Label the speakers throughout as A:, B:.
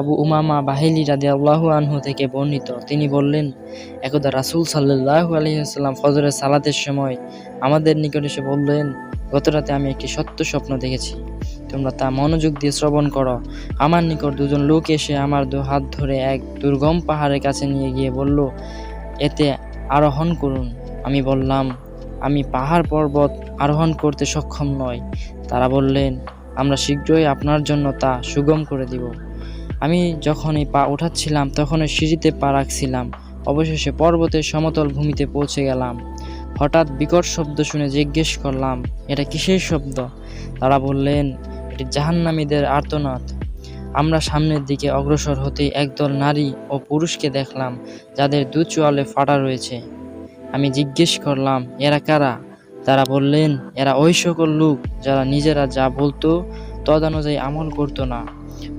A: আবু উমামা বাহিলি রাদি আল্লাহু আনহু থেকে বর্ণিত। তিনি বললেন, একদা রাসুল সাল্লাল্লাহু আলাইহি ওয়াসাল্লাম ফজরের সালাতের সময় আমাদের নিকট এসে বললেন গতরাতে আমি একটি সত্য স্বপ্ন দেখেছি। তোমরা তা মনোযোগ দিয়ে শ্রবণ করো। আমার নিকট দুজন লোক এসে আমার দু হাত ধরে এক দুর্গম পাহাড়ের কাছে নিয়ে গিয়ে বলল, এতে আরোহণ করুন। আমি বললাম, আমি পাহাড় পর্বত আরোহণ করতে সক্ষম নই। তারা বললেন, আমরা শীঘ্রই আপনার জন্য তা সুগম করে দিব। আমি যখন এই পা উঠাচ্ছিলাম তখন ওই সিঁড়িতে পা রাখছিলাম। অবশেষে পর্বতের সমতল ভূমিতে পৌঁছে গেলাম। হঠাৎ বিকট শব্দ শুনে জিজ্ঞেস করলাম, এটা কিসের শব্দ? তারা বললেন, এটি জাহান্নামীদের আর্তনাদ। আমরা সামনের দিকে অগ্রসর হতে একদল নারী ও পুরুষকে দেখলাম, যাদের দু চোয়ালে ফাটা রয়েছে। আমি জিজ্ঞেস করলাম, এরা কারা? তারা বললেন, এরা ওই সকল লোক যারা নিজেরা যা বলতো, তদানুযায়ী আমল করতো না।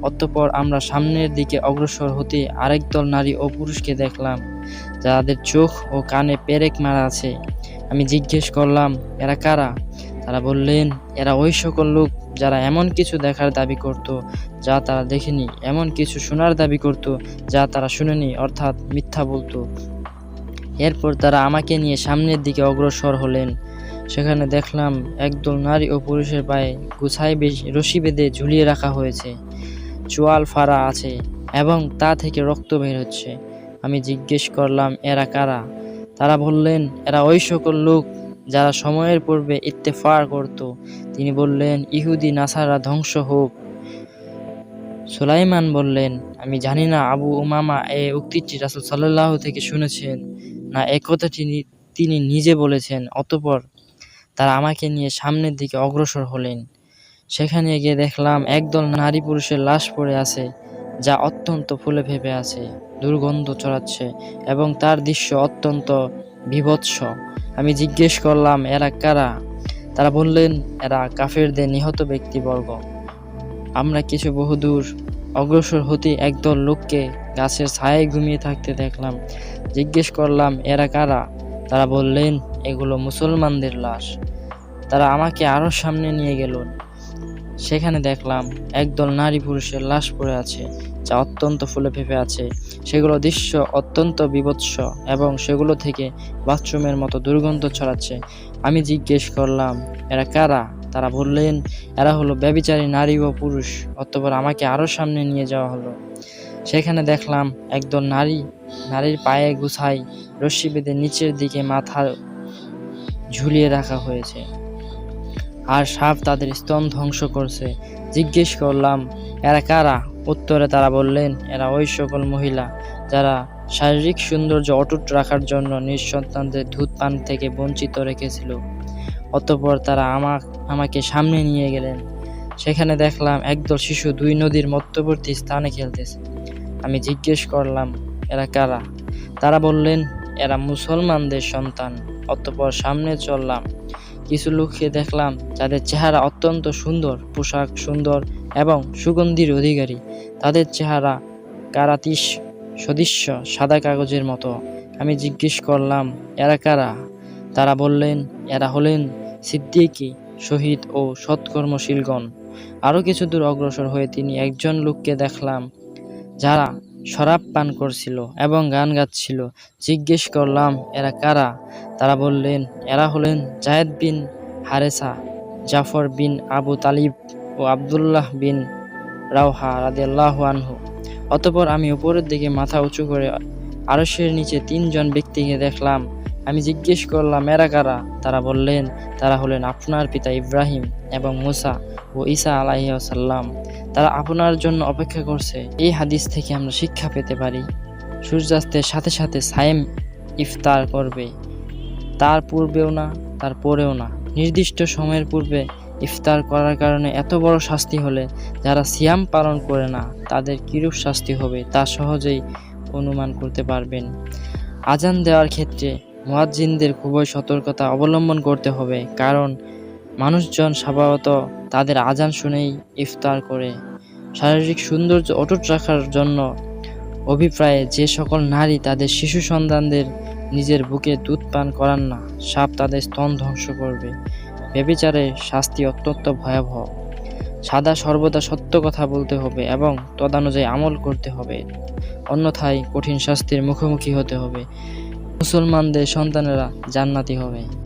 A: অতঃপর আমরা সামনের দিকে অগ্রসর হতে আরেক দল নারী ও পুরুষকে দেখলাম, যাদের চোখ ও কানে পেরেক মারা আছে। আমি জিজ্ঞেস করলাম, এরা কারা? তারা বললেন, এরা ওই সকল লোক যারা এমন কিছু দেখার দাবি করত, যা তারা দেখেনি। এমন কিছু শোনার দাবি করত, যা তারা শুনেনি, অর্থাৎ মিথ্যা বলতো। এরপর তারা আমাকে নিয়ে সামনের দিকে অগ্রসর হলেন। সেখানে দেখলাম, একদল নারী ও পুরুষের পায়ে গুছাই বেশ- রশি বেঁধে ঝুলিয়ে রাখা হয়েছে। চোয়াল ফাড়া আছে এবং তা থেকে রক্ত বের হচ্ছে। আমি জিজ্ঞেস করলাম, এরা কারা? তারা বললেন, এরা ওই সকল লোক যারা সময়ের পূর্বে ইত্তেফার করত। তিনি বললেন, ইহুদি নাসারা ধ্বংস হোক। সুলাইমান বললেন, আমি জানি না, আবু উমামা এ উক্তিটি রাসুল সাল্লাহ থেকে শুনেছেন না এ কথাটি তিনি নিজে বলেছেন। অতপর তারা আমাকে নিয়ে সামনের দিকে অগ্রসর হলেন। সেখানে গিয়ে দেখলাম একদল নারী পুরুষের লাশ পড়ে আছে, যা অত্যন্ত ফুলে ভেবে আছে, দুর্গন্ধ ছড়াচ্ছে এবং তার দৃশ্য অত্যন্ত বিভৎস। আমি জিজ্ঞেস করলাম, এরা কারা? তারা বললেন, এরা কাফেরদের নিহত ব্যক্তিবর্গ। আমরা কিছু বহুদূর অগ্রসর হতে একদল লোককে গাছের ছায়ায় ঘুমিয়ে থাকতে দেখলাম। জিজ্ঞেস করলাম, এরা কারা? তারা বললেন, এগুলো মুসলমানদের লাশ। তারা আমাকে আরও সামনে নিয়ে গেল। সেখানে দেখলাম একদল নারী পুরুষের লাশ পড়ে আছে, যা অত্যন্ত ফুলে ফেঁপে আছে। সেগুলো দৃশ্য অত্যন্ত বিভৎস এবং সেগুলো থেকে বাথরুমের মতো দুর্গন্ধ ছড়াচ্ছে। আমি জিজ্ঞেস করলাম, এরা কারা? তারা বললেন, এরা হলো ব্যবিচারী নারী ও পুরুষ, অতঃপর আমাকে আরও সামনে নিয়ে যাওয়া হলো। সেখানে দেখলাম একদল নারী, নারীর পায়ে গুছাই রশ্মি বেঁধে নিচের দিকে মাথা ঝুলিয়ে রাখা হয়েছে। আর সাপ তাদের স্তন ধ্বংস করছে। জিজ্ঞেস করলাম, এরা কারা? উত্তরে তারা বললেন, এরা ওই সকল মহিলা যারা শারীরিক সৌন্দর্য অটুট রাখার জন্য নিঃসন্তানদের দুধ পান থেকে বঞ্চিত রেখেছিল। অতঃপর তারা আমা আমাকে সামনে নিয়ে গেলেন। সেখানে দেখলাম একদল শিশু দুই নদীর মধ্যবর্তী স্থানে খেলতেছে। আমি জিজ্ঞেস করলাম, এরা কারা? তারা বললেন, এরা মুসলমানদের সন্তান। অতঃপর সামনে চললাম। কিছু লোককে দেখলাম যাদের চেহারা অত্যন্ত সুন্দর, পোশাক সুন্দর এবং সুগন্ধির অধিকারী। তাদের চেহারা কারাতিস, সদৃশ্য, সাদা কাগজের মতো। আমি জিজ্ঞেস করলাম, এরা কারা? তারা বললেন, এরা হলেন সিদ্দিকী, শহীদ ও সৎকর্মশীলগণ। আরও কিছু দূর অগ্রসর হয়ে তিনি একজন লোককে দেখলাম যারা শরাব পান করছিল এবং গান গাচ্ছিল। জিজ্ঞেস করলাম, এরা কারা? তারা বললেন, এরা হলেন জায়েদ বিন হারেসা, জাফর বিন আবু তালিব ও আবদুল্লাহ বিন রাওহা রাদিয়াল্লাহু আনহু। অতপর আমি উপরের দিকে মাথা উঁচু করে আরশের নিচে তিনজন ব্যক্তিকে দেখলাম। আমি জিজ্ঞেস করলাম, এরা কারা? তারা বললেন, তারা হলেন আপনার পিতা ইব্রাহিম এবং মুসা ও ঈসা আলাইসাল্লাম তারা আপনার জন্য অপেক্ষা করছে। এই হাদিস থেকে আমরা শিক্ষা পেতে পারি। সূর্যাস্তের সাথে সাথে সায়েম ইফতার করবে। তার পূর্বেও না, তার পরেও না। নির্দিষ্ট সময়ের পূর্বে ইফতার করার কারণে এত বড় শাস্তি হলে যারা সিয়াম পালন করে না, তাদের কিরূপ শাস্তি হবে তা সহজেই অনুমান করতে পারবেন। আজান দেওয়ার ক্ষেত্রে মুয়াজ্জিনদের খুবই সতর্কতা অবলম্বন করতে হবে, কারণ মানুষজন স্বভাবত তাদের আজান শুনেই ইফতার করে। শারীরিক সৌন্দর্য অটুট রাখার জন্য অভিপ্রায়ে যে সকল নারী তাদের শিশু সন্তানদের নিজের বুকে দুধ পান করান না, সাপ তাদের স্তন ধ্বংস করবে। ব্যবিচারে শাস্তি অত্যন্ত ভয়াবহ। সাদা সর্বদা সত্য কথা বলতে হবে এবং তদানুযায়ী আমল করতে হবে। অন্যথায় কঠিন শাস্তির মুখোমুখি হতে হবে। মুসলমানদের সন্তানেরা জান্নাতি হবে।